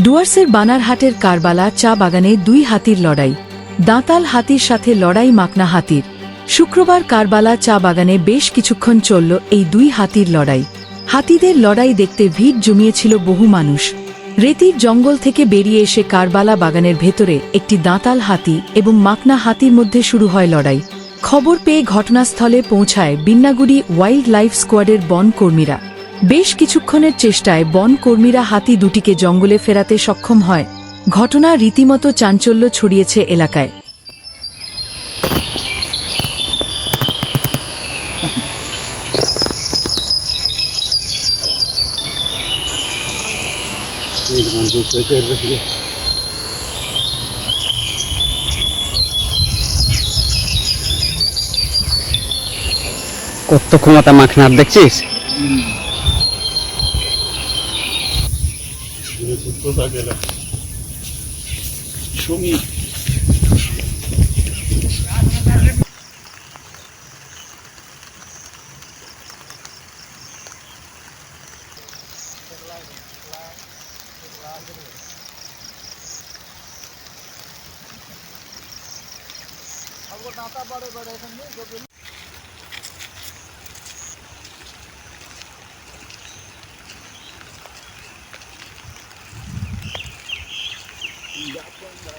ডুয়ার্সের বানারহাটের কারবালা চা বাগানে দুই হাতির লড়াই, দাঁতাল হাতির সাথে লড়াই মাকনা হাতির। শুক্রবার কারবালা চা বাগানে বেশ কিছুক্ষণ চলল এই দুই হাতির লড়াই। হাতিদের লড়াই দেখতে ভিড় জমিয়েছিল বহু মানুষ। রেতির জঙ্গল থেকে বেরিয়ে এসে কারবালা বাগানের ভেতরে একটি দাঁতাল হাতি এবং মাকনা হাতির মধ্যে শুরু হয় লড়াই। খবর পেয়ে ঘটনাস্থলে পৌঁছায় বিন্নাগুড়ি ওয়াইল্ড লাইফ স্কোয়াডের বন কর্মীরা বেশ কিছুক্ষণের চেষ্টায় বন কর্মীরা হাতি দুটিকে জঙ্গলে ফেরাতে সক্ষম হয়। ঘটনা রীতিমতো চাঞ্চল্য ছড়িয়েছে এলাকায়। কত ক্ষমতা মাখনার দেখছিস? গেছি কোথা গেলাম সুমি बड़े बड़े Yeah, I'm going to.